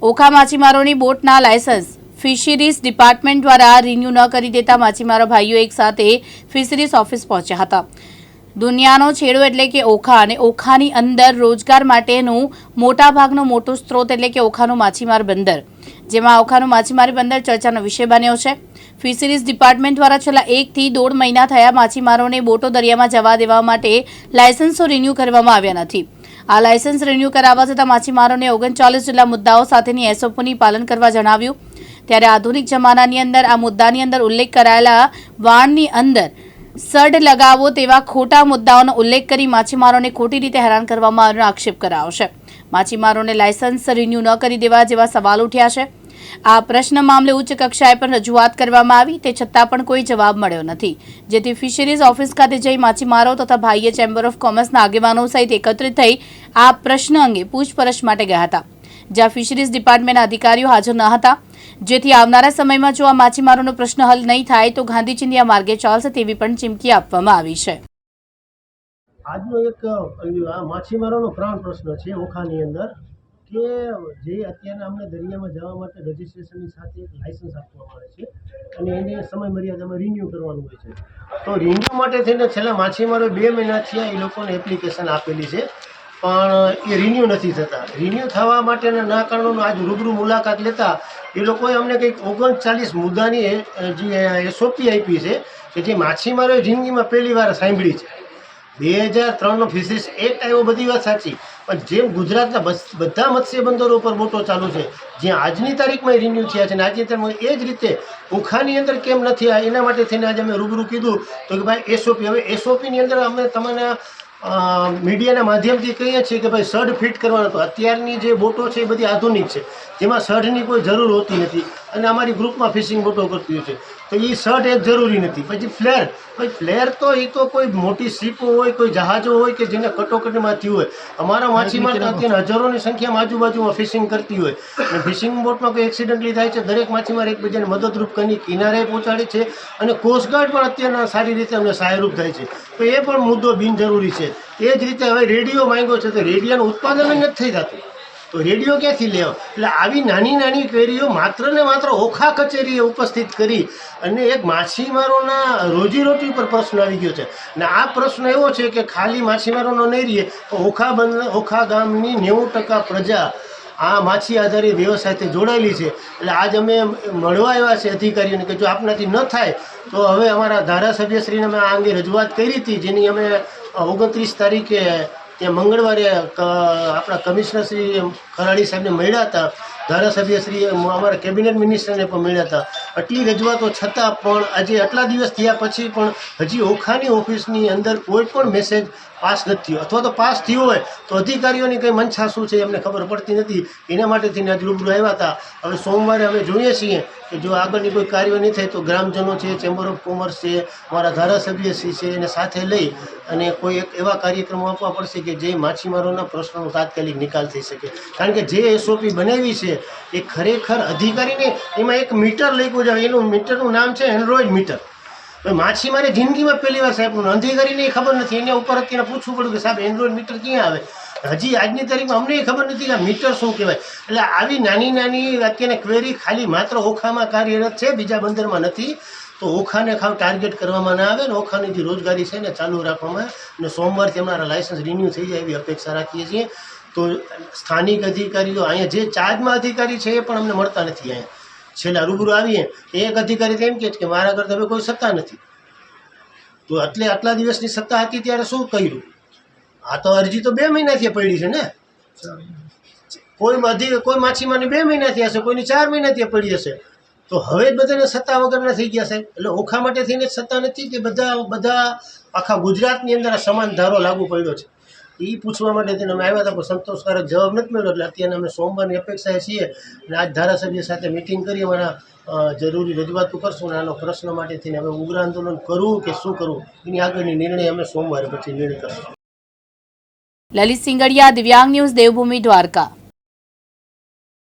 ઓખા માછીમારોની બોટના licence. Fisheries department દ્વારા રિન્યૂ ન કરી દેતા માછીમારો ભાઈઓ એક સાથે ફિશરીઝ ઓફિસ પહોંચ્યા હતા. દુનિયાનો છેડો એટલે કે ઓખા અને ઓખાની અંદર રોજગાર માટેનું મોટાભાગનો મોટો સ્ત્રોત એટલે કે ઓખાનું માછીમાર બંદર. જેમાં ઓખાનું માછીમારી બંદર ચર્ચાનો વિષય બન્યો છે. ફિશરીઝ ડિપાર્ટમેન્ટ દ્વારા છેલ્લા એકથી દોઢ મહિના થયા માછીમારોને બોટો દરિયામાં જવા દેવા માટે લાયસન્સો રિન્યૂ કરવામાં આવ્યા નથી. આ લાયસન્સ રિન્યૂ કરાવવા છતાં માછીમારોને ઓગણચાલીસ જેટલા મુદ્દાઓ સાથેની એસઓપીની પાલન કરવા જણાવ્યું. ત્યારે આધુનિક જમાનાની અંદર આ મુદ્દાની અંદર ઉલ્લેખ કરાયેલા વાણની અંદર સડ લગાવો તેવા ખોટા મુદ્દાઓનો ઉલ્લેખ કરી માછીમારોને ખોટી રીતે હેરાન કરવામાં આક્ષેપ કરાયો છે. માછીમારોને લાયસન્સ રિન્યૂ ન કરી દેવા જેવા સવાલ ઉઠ્યા છે. આ પ્રશ્ન મામલે ઉચ્ચ કક્ષાએ પણ રજૂઆત કરવામાં આવી, તે છતાં પણ કોઈ જવાબ મળ્યો નથી. જેથી ફિશરીઝ ઓફિસ ખાતે જઈ માછીમારો તથા ભાઈએ ચેમ્બર ઓફ કોમર્સના આગેવાનો સહિત એકત્રિત થઈ આ પ્રશ્ન અંગે પૂછપરછ માટે ગયા હતા. જ્યાં ફિશરીઝ ડિપાર્ટમેન્ટના અધિકારીઓ હાજર ન હતા. જેથી આવનારા સમયમાં જો આ માછીમારોનો પ્રશ્ન હલ નહીં થાય, તો ગાંધી ચિંધ્યા માર્ગે ચાલશે તેવી પણ ચીમકી આપવામાં આવી છે. આજનો એક આ માછીમારોનો પ્રાણ પ્રશ્ન છે ઓખાની અંદર કે જે અત્યારે અમને દરિયામાં જવા માટે રજિસ્ટ્રેશનની સાથે એક લાઇસન્સ આપવામાં આવે છે અને એને સમય મર્યાદામાં રિન્યૂ કરવાનું હોય છે. તો રિન્યૂ માટે થઈને છેલ્લા માછીમારો બે મહિના થયા એ લોકોને એપ્લિકેશન આપેલી છે. પણ, એ રિન્યૂ નથી થતા. રિન્યૂ થવા માટેના ના કારણોનો આજ રૂબરૂ મુલાકાત લેતા એ લોકોએ અમને કંઈક ઓગણચાલીસ મુદ્દાની જે એસઓપી આપી છે કે જે માછીમારોએ જિંદગીમાં પહેલી વાર સાંભળી છે. બે હજાર ત્રણનો ફિશિસ એક્ટ આવ્યો બધી વાત સાચી. પણ જેમ ગુજરાતના બધા મત્સ્ય બંદરો ઉપર બોટો ચાલુ છે જ્યાં આજની તારીખમાં રિન્યુ થયા છે અને આજની તારીખમાં એ જ રીતે ઓખાની અંદર કેમ નથી આ એના માટે થઈને આજે અમે રૂબરૂ કીધું તો કે ભાઈ એસઓપી હવે એસઓપીની અંદર અમે તમને મીડિયાના માધ્યમથી કહીએ છીએ કે ભાઈ સઢ ફિટ કરવાનો તો અત્યારની જે બોટો છે એ બધી આધુનિક છે. જેમાં સઢની કોઈ જરૂર હોતી નથી. અને અમારી ગ્રુપમાં ફિશિંગ બોટો કરતી હોય છે. તો એ શર્ટ એક જરૂરી નથી. પછી ફ્લેર. ભાઈ ફ્લેર તો એ તો કોઈ મોટી શીપો હોય કોઈ જહાજો હોય કે જેને કટોકટીમાં થયું હોય. અમારા માછીમાર અત્યારે હજારોની સંખ્યામાં આજુબાજુમાં ફિશિંગ કરતી હોય. અને ફિશિંગ બોટમાં કોઈ એક્સિડન્ટલી થાય છે દરેક માછીમાર એકબીજાને મદદરૂપ કરી કિનારે પહોંચાડે છે અને કોસ્ટગાર્ડ પણ અત્યારના સારી રીતે અમને સહાયરૂપ થાય છે. તો એ પણ મુદ્દો બિનજરૂરી છે. એ જ રીતે હવે રેડિયો માંગ્યો છે તો રેડિયાનું ઉત્પાદન જ નથી થઈ થતું. તો રેડિયો ક્યાંથી લેવો એટલે આવી નાની નાની કેરીઓ માત્ર ને માત્ર ઓખા કચેરીએ ઉપસ્થિત કરી અને એક માછીમારોના રોજીરોટી પર પ્રશ્ન આવી ગયો છે. અને આ પ્રશ્ન એવો છે કે ખાલી માછીમારોનો નહીં રહીએ, તો ઓખા બંધ ઓખા ગામની નેવું ટકા પ્રજા આ માછી આધારિત વ્યવસાયથી જોડાયેલી છે. એટલે આજ અમે મળવા આવ્યા છે અધિકારીઓને કે જો આપનાથી ન થાય, તો હવે અમારા ધારાસભ્યશ્રીને અમે આ અંગે રજૂઆત કરી હતી, જેની અમે ઓગણત્રીસ તારીખે ત્યાં મંગળવારે આપણા કમિશનર શ્રી ખરાડી સાહેબને મળ્યા હતા. ધારાસભ્ય શ્રી અમારા કેબિનેટ મિનિસ્ટરને પણ મળ્યા હતા. આટલી રજૂઆતો છતાં પણ આજે આટલા દિવસ થયા પછી પણ હજી ઓખાની ઓફિસની અંદર કોઈ પણ મેસેજ પાસ નથી થયો. અથવા તો પાસ થયો હોય તો અધિકારીઓની કંઈ મનછા શું છે એમને ખબર પડતી નથી. એના માટે થઈને આજ રૂબરૂ આવ્યા હતા. હવે સોમવારે અમે જોઈએ છીએ કે જો આગળની કોઈ કાર્યવાહી નહીં થાય તો ગ્રામજનો છે ચેમ્બર ઓફ કોમર્સ છે, અમારા ધારાસભ્ય શ્રી છે, એને સાથે લઈ અને કોઈ એક એવા કાર્યક્રમો આપવા પડશે કે જે માછીમારોના પ્રશ્નોનો તાત્કાલિક નિકાલ થઈ શકે. કારણ કે જે એસઓપી બનાવી છે એ ખરેખર અધિકારીને એમાં એક મીટર લખ્યું છે. એનું મીટરનું નામ છે એન્ડ્રોઈડ મીટર. માછીમારે જિંદગીમાં પહેલી વાર સાહેબનું અધિકારીને ખબર નથી. એના ઉપર અત્યારે પૂછવું પડ્યું કે સાહેબ એન્ડ્રોઈડ મીટર ક્યાં આવે? હજી આજની તારીખમાં અમને એ ખબર નથી કે મીટર શું કહેવાય. એટલે આવી નાની નાની અત્યારે ક્વેરી ખાલી માત્ર ઓખામાં કાર્યરત છે, બીજા બંદરમાં નથી. તો ઓખાને ખાવ ટાર્ગેટ કરવામાં ના આવે ને ઓખાની જે રોજગારી છે ને ચાલુ રાખવામાં. અને સોમવારથી અમારા લાયસન્સ રિન્યૂ થઈ જાય એવી અપેક્ષા રાખીએ છીએ. તો સ્થાનિક અધિકારીઓ અહીંયા જે ચાર્જમાં અધિકારી છે એ પણ અમને મળતા નથી અહીંયા. છેલ્લા રૂબરૂ આવીએ એક અધિકારી તો એમ કહે કે મારા કરતા હવે કોઈ સત્તા નથી. તો એટલે આટલા દિવસની સત્તા હતી ત્યારે શું કર્યું? આ તો અરજી તો બે મહિનાથી પડી છે ને? કોઈ અધિ કોઈ માછીમારની બે મહિનાથી હશે, કોઈની ચાર મહિનાથી પડી હશે. તો હવે જ બધાને સત્તા વગરના થઈ ગયા છે. એટલે ઓખા માટે થઈને સત્તા નથી કે બધા બધા આખા ગુજરાતની અંદર આ સમાન ધારો લાગુ પડ્યો છે. એ પૂછવા માટે થઈને અમે આવ્યા હતા, પણ સંતોષકારક જવાબ નથી મળ્યો. એટલે અત્યારે અમે સોમવારની અપેક્ષાએ છીએ અને આજ ધારાસભ્ય સાથે મિટિંગ કરી અમારા જરૂરી રજૂઆતો કરશું અને આનો પ્રશ્ન માટે થઈને હવે ઉગ્ર આંદોલન કરવું કે શું કરવું એની આગળની નિર્ણય અમે સોમવારે પછી નિર્ણય કરશું. લલિત સિંગડિયા, દિવ્યાંગ ન્યૂઝ, દેવભૂમિ, દ્વારકા.